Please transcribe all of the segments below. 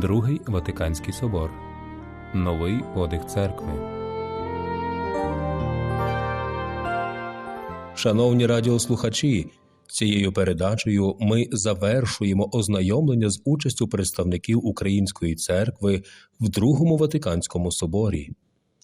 Другий Ватиканський собор. Новий подих церкви. Шановні радіослухачі, цією передачею ми завершуємо ознайомлення з участю представників Української церкви в Другому Ватиканському соборі.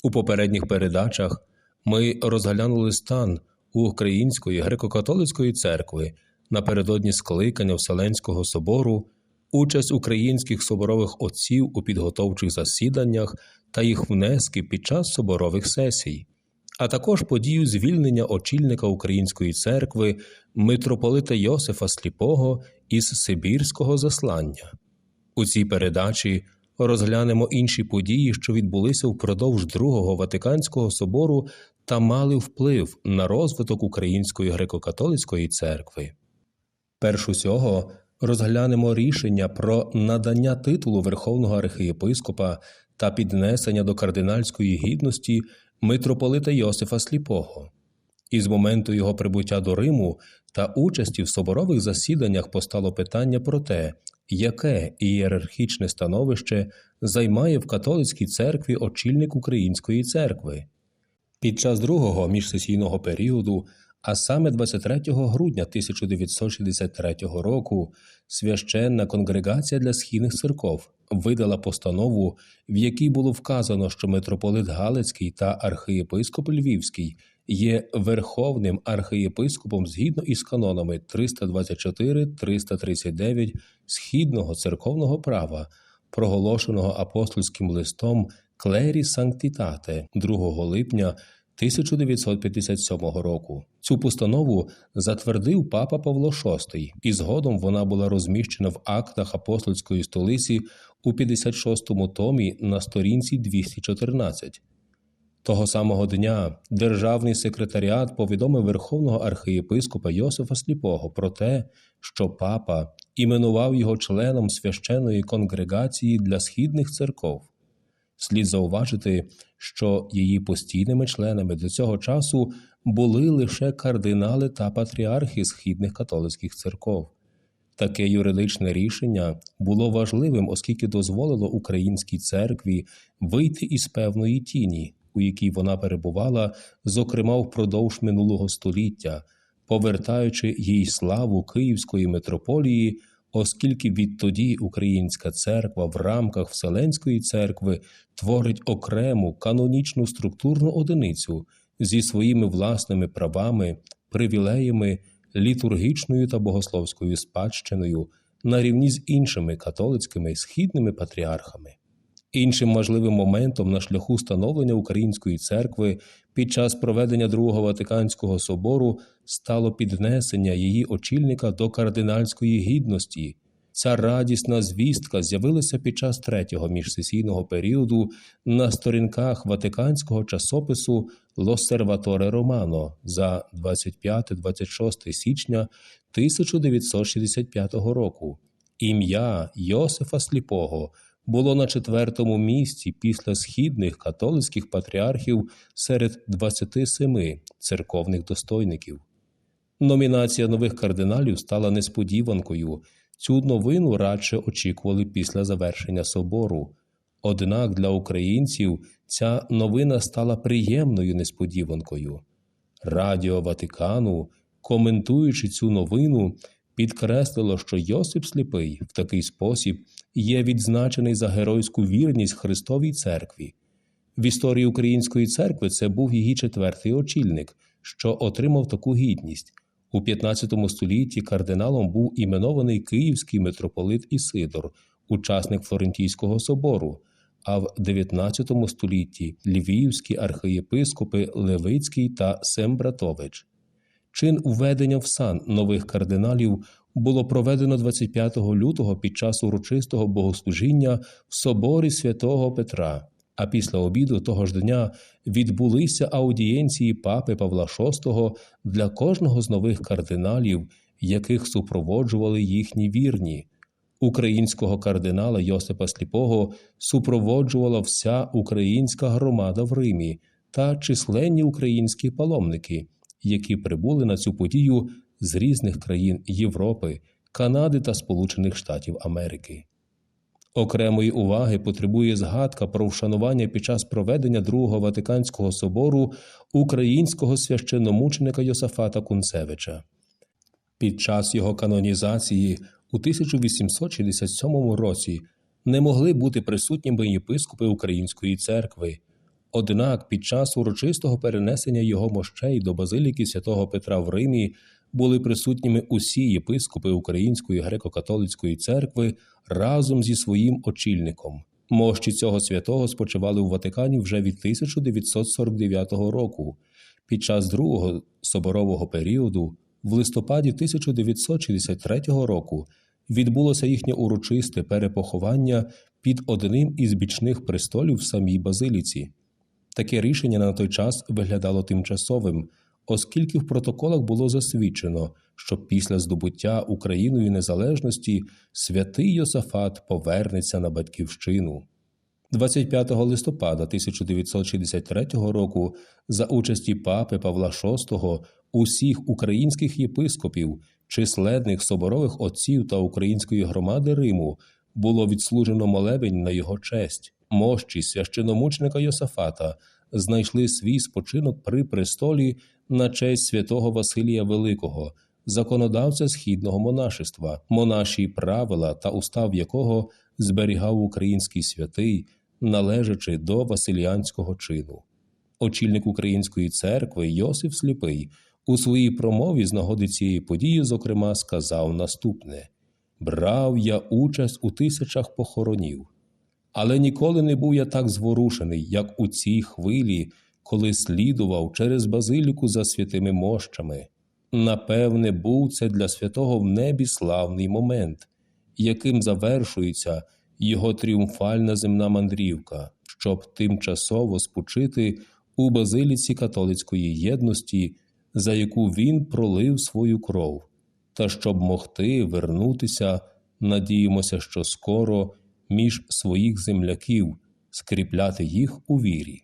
У попередніх передачах ми розглянули стан Української греко-католицької церкви напередодні скликання Вселенського собору, участь українських соборових отців у підготовчих засіданнях та їх внески під час соборових сесій а також подію звільнення очільника Української церкви митрополита Йосифа Сліпого із Сибірського заслання. У цій передачі розглянемо інші події, що відбулися впродовж Другого Ватиканського собору та мали вплив на розвиток Української греко-католицької церкви. Перш усього розглянемо рішення про надання титулу Верховного архієпископа та піднесення до кардинальської гідності митрополита Йосифа Сліпого. Із моменту його прибуття до Риму та участі в соборових засіданнях постало питання про те, яке ієрархічне становище займає в католицькій церкві очільник Української церкви. Під час другого міжсесійного періоду, а саме 23 грудня 1963 року, священна конгрегація для східних церков видала постанову, в якій було вказано, що митрополит Галицький та архієпископ Львівський є верховним архієпископом згідно із канонами 324-339 східного церковного права, проголошеного апостольським листом Клері Санктітате 2 липня 1957 року. Цю постанову затвердив папа Павло VI, і згодом вона була розміщена в актах апостольської столиці у 56-му томі на сторінці 214. Того самого дня державний секретаріат повідомив Верховного архієпископа Йосифа Сліпого про те, що папа іменував його членом священної конгрегації для східних церков. Слід зауважити, що її постійними членами до цього часу були лише кардинали та патріархи східних католицьких церков. Таке юридичне рішення було важливим, оскільки дозволило українській церкві вийти із певної тіні, у якій вона перебувала, зокрема впродовж минулого століття, повертаючи їй славу Київської митрополії оскільки відтоді Українська церква в рамках Вселенської церкви творить окрему канонічну структурну одиницю зі своїми власними правами, привілеями, літургічною та богословською спадщиною на рівні з іншими католицькими східними патріархами. Іншим важливим моментом на шляху становлення Української церкви під час проведення Другого Ватиканського собору стало піднесення її очільника до кардинальської гідності. Ця радісна звістка з'явилася під час третього міжсесійного періоду на сторінках Ватиканського часопису Лосерваторе Романо за 25-26 січня 1965 року. Ім'я Йосифа Сліпого було на четвертому місці після східних католицьких патріархів серед 27 церковних достойників. Номінація нових кардиналів стала несподіванкою. Цю новину радше очікували після завершення собору. Однак для українців ця новина стала приємною несподіванкою. Радіо Ватикану, коментуючи цю новину, підкреслило, що Йосип Сліпий в такий спосіб є відзначений за геройську вірність Христовій церкві. В історії Української церкви це був її четвертий очільник, що отримав таку гідність. У 15 столітті кардиналом був іменований Київський митрополит Ісидор, учасник Флорентійського собору, а в 19 столітті львівські архієпископи Левицький та Сембратович. Чин уведення в сан нових кардиналів було проведено 25 лютого під час урочистого богослужіння в соборі святого Петра. А після обіду того ж дня відбулися аудієнції папи Павла VI для кожного з нових кардиналів, яких супроводжували їхні вірні. Українського кардинала Йосипа Сліпого супроводжувала вся українська громада в Римі та численні українські паломники, які прибули на цю подію з різних країн Європи, Канади та Сполучених Штатів Америки. Окремої уваги потребує згадка про вшанування під час проведення Другого Ватиканського собору українського священномученика Йосафата Кунцевича. Під час його канонізації у 1867 році не могли бути присутніми єпископи Української церкви. Однак під час урочистого перенесення його мощей до базиліки святого Петра в Римі були присутніми усі єпископи Української греко-католицької церкви разом зі своїм очільником. Мощі цього святого спочивали у Ватикані вже від 1949 року. Під час другого соборового періоду, в листопаді 1963 року, відбулося їхнє урочисте перепоховання під одним із бічних престолів в самій базиліці. Таке рішення на той час виглядало тимчасовим, оскільки в протоколах було засвідчено, що після здобуття Україною незалежності святий Йосафат повернеться на батьківщину. 25 листопада 1963 року за участі папи Павла VI усіх українських єпископів, численних соборових отців та української громади Риму було відслужено молебень на його честь. Мощі священомучника Йосафата знайшли свій спочинок при престолі на честь святого Василія Великого, законодавця східного монашества, монаші правила та устав якого зберігав український святий, належачи до Василіанського чину. Очільник Української церкви Йосиф Сліпий у своїй промові з нагоди цієї події, зокрема, сказав наступне: Брав я участь у тисячах похоронів, але ніколи не був я так зворушений, як у цій хвилі, коли слідував через базиліку за святими мощами. Напевне, був це для святого в небі славний момент, яким завершується його тріумфальна земна мандрівка, щоб тимчасово спочити у базиліці католицької єдності, за яку він пролив свою кров, та щоб могти вернутися, надіємося, що скоро між своїх земляків скріпляти їх у вірі.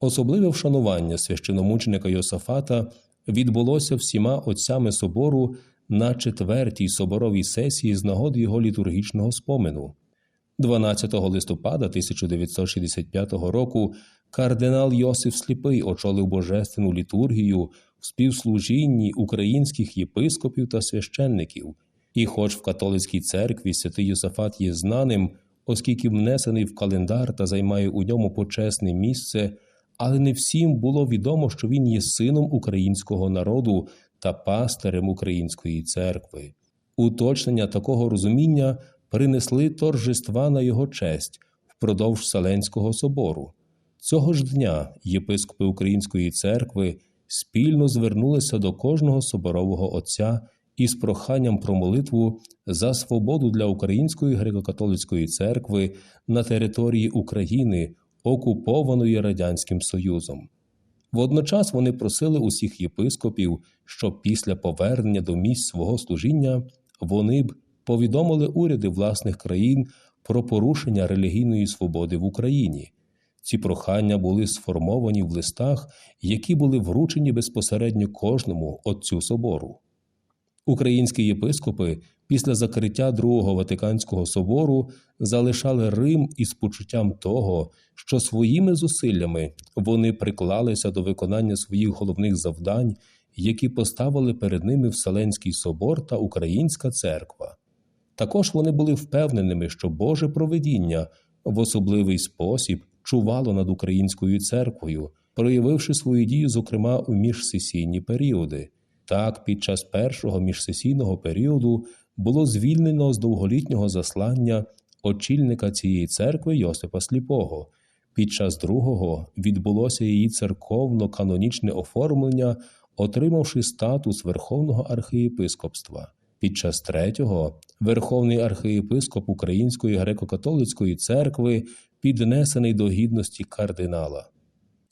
Особливе вшанування священомученика Йосафата відбулося всіма отцями собору на четвертій соборовій сесії з нагоди його літургічного спомену. 12 листопада 1965 року кардинал Йосиф Сліпий очолив божественну літургію в співслужінні українських єпископів та священників, і, хоч в католицькій церкві святий Йосафат є знаним, оскільки внесений в календар та займає у ньому почесне місце, але не всім було відомо, що він є сином українського народу та пастирем української церкви. Уточнення такого розуміння принесли торжества на його честь впродовж Вселенського собору. Цього ж дня єпископи Української церкви спільно звернулися до кожного соборового отця із проханням про молитву за свободу для Української греко-католицької церкви на території України, окупованої Радянським Союзом. Водночас вони просили усіх єпископів, щоб після повернення до місць свого служіння вони б повідомили уряди власних країн про порушення релігійної свободи в Україні. Ці прохання були сформовані в листах, які були вручені безпосередньо кожному отцю собору. Українські єпископи після закриття Другого Ватиканського собору залишали Рим із почуттям того, що своїми зусиллями вони приклалися до виконання своїх головних завдань, які поставили перед ними Вселенський собор та Українська церква. Також вони були впевненими, що Боже провидіння в особливий спосіб чувало над українською церквою, проявивши свою дію, зокрема у міжсесійні періоди. Так, під час першого міжсесійного періоду було звільнено з довголітнього заслання очільника цієї церкви Йосипа Сліпого. Під час другого відбулося її церковно-канонічне оформлення, отримавши статус Верховного архієпископства. Під час третього Верховний архієпископ Української греко-католицької церкви піднесений до гідності кардинала.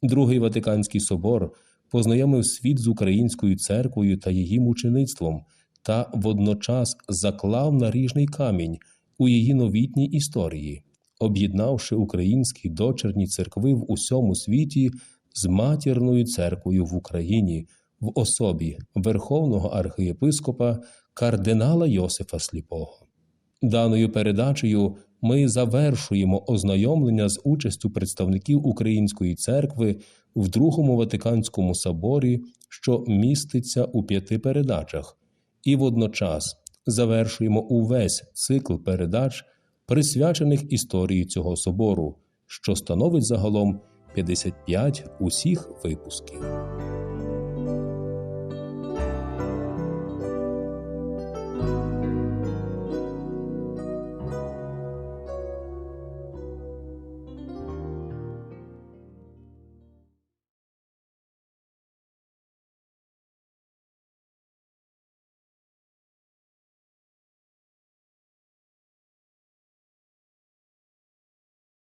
Другий Ватиканський собор познайомив світ з українською церквою та її мучеництвом та водночас заклав наріжний камінь у її новітній історії, об'єднавши українські дочерні церкви в усьому світі з матірною церквою в Україні в особі Верховного архієпископа кардинала Йосифа Сліпого. Даною передачею ми завершуємо ознайомлення з участю представників Української церкви в Другому Ватиканському соборі, що міститься у п'яти передачах, і водночас завершуємо увесь цикл передач, присвячених історії цього собору, що становить загалом 55 усіх випусків.